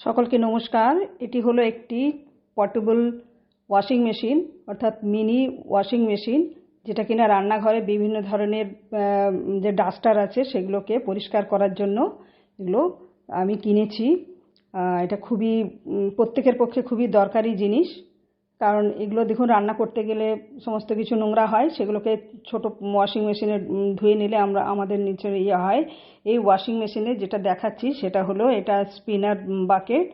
সকলকে নমস্কার। এটি হলো একটি পোর্টেবল ওয়াশিং মেশিন অর্থাৎ মিনি ওয়াশিং মেশিন যেটা কিনা রান্নাঘরে বিভিন্ন ধরনের যে ডাস্টার আছে সেগুলোকে পরিষ্কার করার জন্য এগুলো আমি কিনেছি। এটা খুবই প্রত্যেকের পক্ষে খুবই দরকারি জিনিস। কারণ এগুলো দেখুন, রান্না করতে গেলে সমস্ত কিছু নোংরা হয়, সেগুলোকে ছোট ওয়াশিং মেশিনে ধুয়ে নিলে আমরা, আমাদের নিচের ইয়ে হয়। এই ওয়াশিং মেশিনে যেটা দেখাচ্ছি, সেটা হলো এটা স্পিনার বাকেট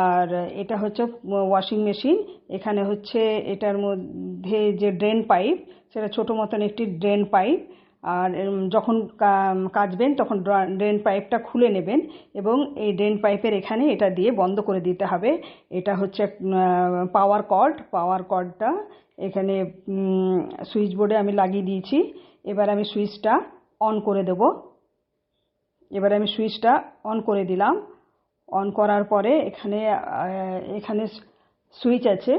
আর এটা হচ্ছে ওয়াশিং মেশিন এখানে হচ্ছে এটার মধ্যে যে ড্রেন পাইপ সেটা ছোটো মতন একটি ড্রেন পাইপ আর যখন কাচবেন, তখন ড্রেন পাইপটা খুলে নেবেন এবং এই ড্রেন পাইপের এখানে এটা দিয়ে বন্ধ করে দিতে হবে। এটা হচ্ছে পাওয়ার কর্ড। পাওয়ার কর্ডটা এখানে সুইচ বোর্ডে আমি লাগিয়ে দিয়েছি। এবার আমি সুইচটা অন করে দেব। এবার আমি সুইচটা অন করে দিলাম। অন করার পরে এখানে এখানে সুইচ আছে।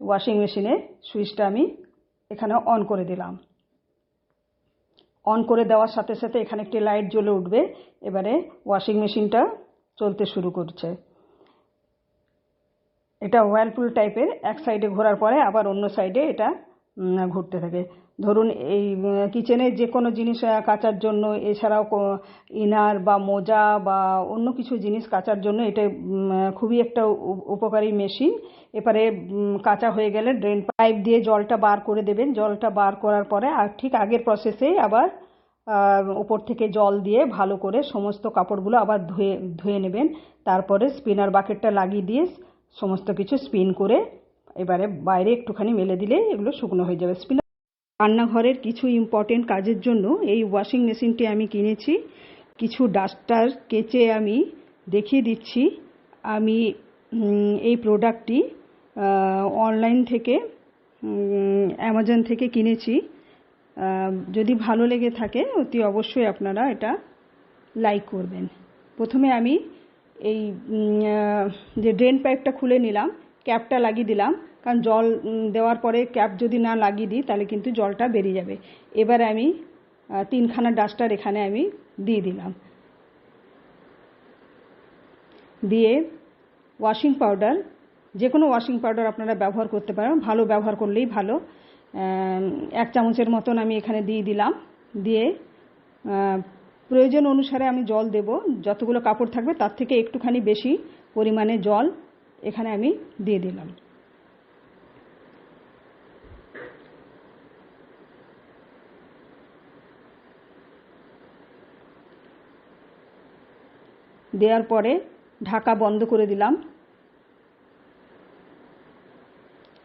ওয়াশিং মেশিনে সুইচটা আমি এখানে অন করে দিলাম। অন করে দেওয়ার সাথে সাথে এখানে একটি লাইট জ্বলে উঠবে। এবারে ওয়াশিং মেশিনটা চলতে শুরু করছে। এটা ওয়ার্লপুল টাইপের এক সাইডে ঘোরার পরে আবার অন্য সাইডে এটা ঘুরতে থাকে। ধরুন এই কিচেনে যে কোনো জিনিস কাচার জন্য, এছাড়াও ইনার বা মোজা বা অন্য কিছু জিনিস কাচার জন্য এটা খুবই একটা উপকারী মেশিন এবারে কাঁচা হয়ে গেলে ড্রেন পাইপ দিয়ে জলটা বার করে দেবেন। জলটা বার করার পরে, আর ঠিক আগের প্রসেসেই আবার উপর থেকে জল দিয়ে ভালো করে সমস্ত কাপড়গুলো আবার ধুয়ে ধুয়ে নেবেন। তারপরে স্পিনার বাকেটটা লাগিয়ে দিয়ে সমস্ত কিছু স্পিন করে এবারে বাইরে একটুখানি মেলে দিলে এগুলো শুকনো হয়ে যাবে। স্পিনার রান্নাঘরের কিছু ইম্পর্টেন্ট কাজের জন্য এই ওয়াশিং মেশিনটি আমি কিনেছি। কিছু ডাস্টার কেচে আমি দেখিয়ে দিচ্ছি। আমি এই প্রোডাক্টটি অনলাইন থেকে অ্যামাজন থেকে কিনেছি। যদি ভালো লেগে থাকে, অতি অবশ্যই আপনারা এটা লাইক করবেন। প্রথমে আমি এই যে ড্রেন পাইপটা খুলে নিলাম ক্যাপটা লাগিয়ে দিলাম। কারণ জল দেওয়ার পরে ক্যাপ যদি না লাগিয়ে দিই, তাহলে কিন্তু জলটা বেরিয়ে যাবে। এবার আমি তিনখানা ডাস্টার এখানে আমি দিয়ে দিলাম। দিয়ে ওয়াশিং পাউডার যে কোনো ওয়াশিং পাউডার আপনারা ব্যবহার করতে পারেন। ভালো ব্যবহার করলেই ভালো। এক চামচের মতন আমি এখানে দিয়ে দিলাম। দিয়ে প্রয়োজন অনুসারে আমি জল দেব। যতগুলো কাপড় থাকবে তার থেকে একটুখানি বেশি পরিমাণে জল এখানে আমি দিয়ে দিলাম। দেওয়ার পরে ঢাকা বন্ধ করে দিলাম।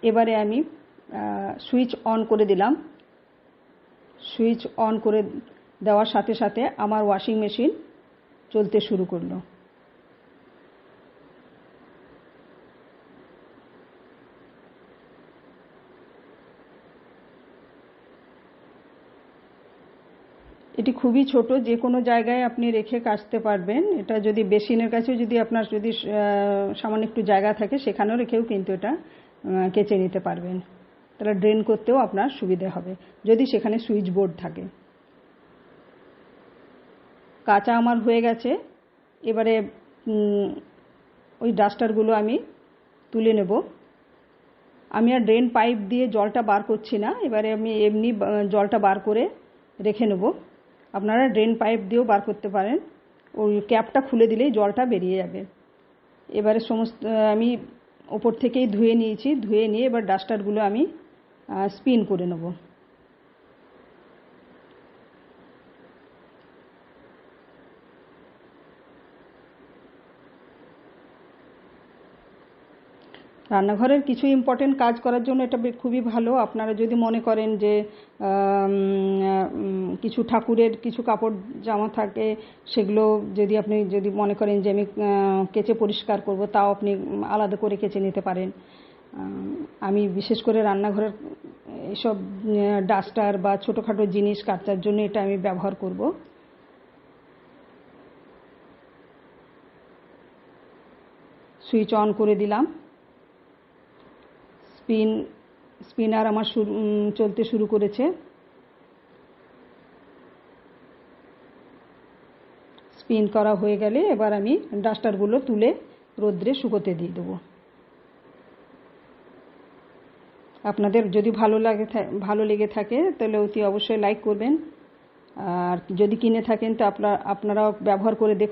এবারে আমি সুইচ অন করে দিলাম। সুইচ অন করে দেওয়ার সাথে সাথে আমার ওয়াশিং মেশিন চলতে শুরু করল। এটি খুবই ছোট, যে কোনো জায়গায় আপনি রেখে কাচতে পারবেন। এটা যদি বেসিনের কাছেও যদি আপনার যদি সামান্য একটু জায়গা থাকে, সেখানেও রেখেও কিন্তু এটা কেচে নিতে পারবেন। তাহলে ড্রেন করতেও আপনার সুবিধে হবে, যদি সেখানে সুইচ বোর্ড থাকে। কাঁচা আমার হয়ে গেছে। এবারে ওই ডাস্টারগুলো আমি তুলে নেব। আমি আর ড্রেন পাইপ দিয়ে জলটা বার করছি না। এবারে আমি এমনি জলটা বার করে রেখে নেব। আপনারা ড্রেন পাইপ দিয়েও বার করতে পারেন। ওই ক্যাপটা খুলে দিলেই জলটা বেরিয়ে যাবে। এবারে সমস্ত আমি ওপর থেকেই ধুয়ে নিয়েছি। ধুয়ে নিয়ে এবার ডাস্টারগুলো আমি স্পিন করে নেব। রান্নাঘরের কিছু ইম্পর্টেন্ট কাজ করার জন্য এটা খুবই ভালো। আপনারা যদি মনে করেন যে কিছু ঠাকুরের কিছু কাপড় জামা থাকে, সেগুলো যদি আপনি যদি মনে করেন যে আমি কেচে পরিষ্কার করব, তাও আপনি আলাদা করে কেচে নিতে পারেন। আমি বিশেষ করে রান্নাঘরের এসব ডাস্টার বা ছোটোখাটো জিনিস কাচার জন্য এটা আমি ব্যবহার করব। সুইচ অন করে দিলাম। স্পিন, স্পিনার আমার শুরু চলতে শুরু করেছে। পিন করা হয়ে গেলে এবার আমি ডাস্টারগুলো তুলে রোদ্রে শুকোতে দিয়ে দেবো। আপনাদের যদি ভালো লাগে ভালো লেগে থাকে, তাহলে অতি অবশ্যই লাইক করবেন। আর যদি কিনে থাকেন, তো আপনারা আপনারাও ব্যবহার করে দেখুন।